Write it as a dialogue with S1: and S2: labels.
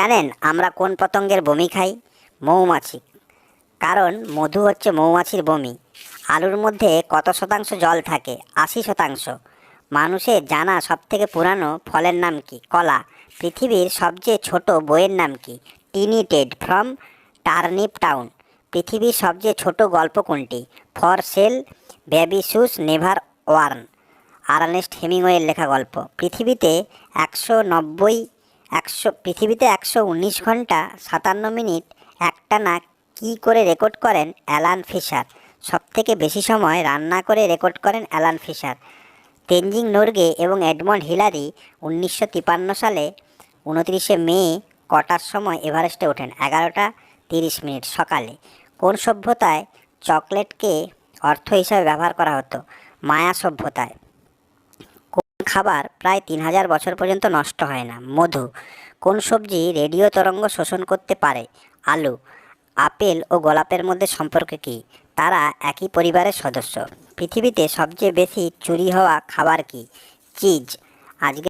S1: জানেন আমরা কোন পতঙ্গের বমি খাই? মৌমাছি। কারণ মধু হচ্ছে মৌমাছির বমি। আলুর মধ্যে কত শতাংশ জল থাকে? আশি শতাংশ। মানুষের জানা সবথেকে পুরানো ফলের নাম কি? কলা। পৃথিবীর সবচেয়ে ছোট বইয়ের নাম কি? Tiny Ted from Turnip Town. পৃথিবীর সবচেয়ে ছোট গল্প কোনটি? For sale baby shoes never worn. Ernest হেমিংওয়ের লেখা গল্প। পৃথিবীতে একশো নব্বই একশো, পৃথিবীতে একশো উনিশ ঘণ্টা সাতান্ন মিনিট একটানা কী করে রেকর্ড করেন অ্যালান ফিশার? সবথেকে বেশি সময় রান্না করে রেকর্ড করেন অ্যালান ফিশার। তেনজিং নোরগে এবং এডমন্ড হিলারি উনিশশো সালে উনত্রিশে মে কটার সময় এভারেস্টে ওঠেন? এগারোটা তিরিশ মিনিট সকালে। কোন সভ্যতায় চকলেটকে অর্থ হিসাবে ব্যবহার করা হতো? মায়া সভ্যতায়। খাবার প্রায় তিন হাজার বছর পর্যন্ত নষ্ট হয় না। মধু, কোন সবজি রেডিও তরঙ্গ শোষণ করতে পারে? আলু, আপেল ও গোলাপের মধ্যে সম্পর্ক কী? তারা একই পরিবারের সদস্য। পৃথিবীতে সবচেয়ে বেশি চুরি হওয়া খাবার কি? চিজ। আজকে